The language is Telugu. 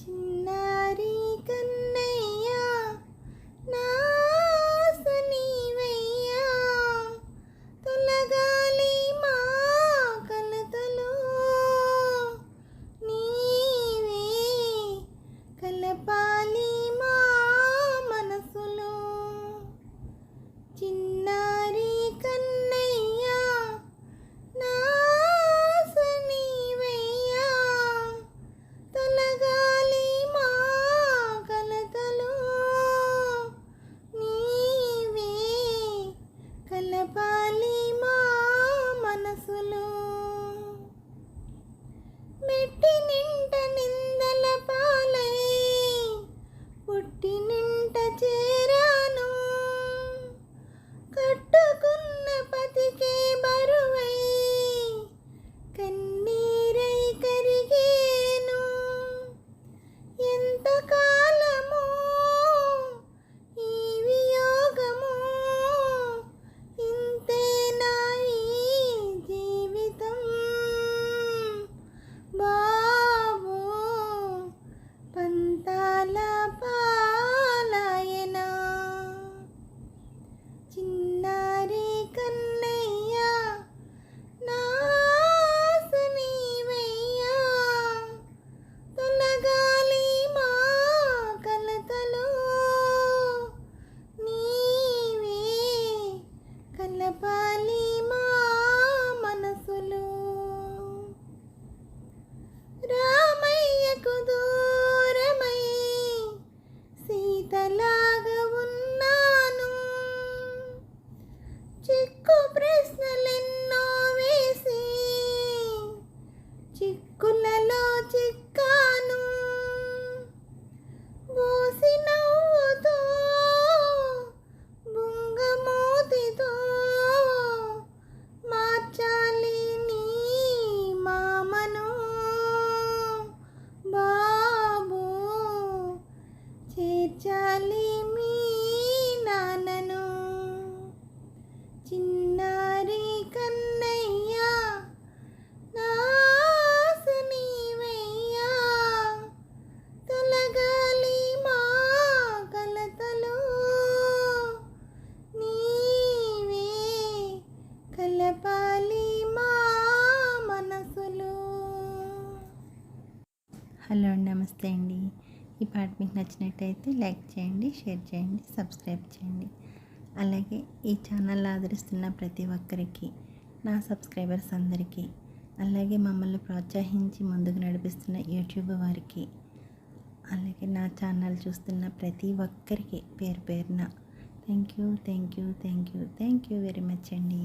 చిన్నారి ತಲಾ చేర్చాలి మీ నాన్నను చిన్నారి కన్నయ్య నాసనీవయ్యా తొలగాలి మా కలతలు నీవే కలపాలి మా మనసులో. హలో నమస్తే అండి. ఈ పాట మీకు నచ్చినట్టయితే లైక్ చేయండి షేర్ చేయండి సబ్స్క్రైబ్ చేయండి. అలాగే ఈ ఛానల్ ఆదరిస్తున్న ప్రతి ఒక్కరికి నా సబ్స్క్రైబర్స్ అందరికీ అలాగే మమ్మల్ని ప్రోత్సహించి ముందుకు నడిపిస్తున్న యూట్యూబ్ వారికి అలాగే నా ఛానల్ చూస్తున్న ప్రతి ఒక్కరికి పేరు పేరున. Thank you thank you thank you thank you very much అండి.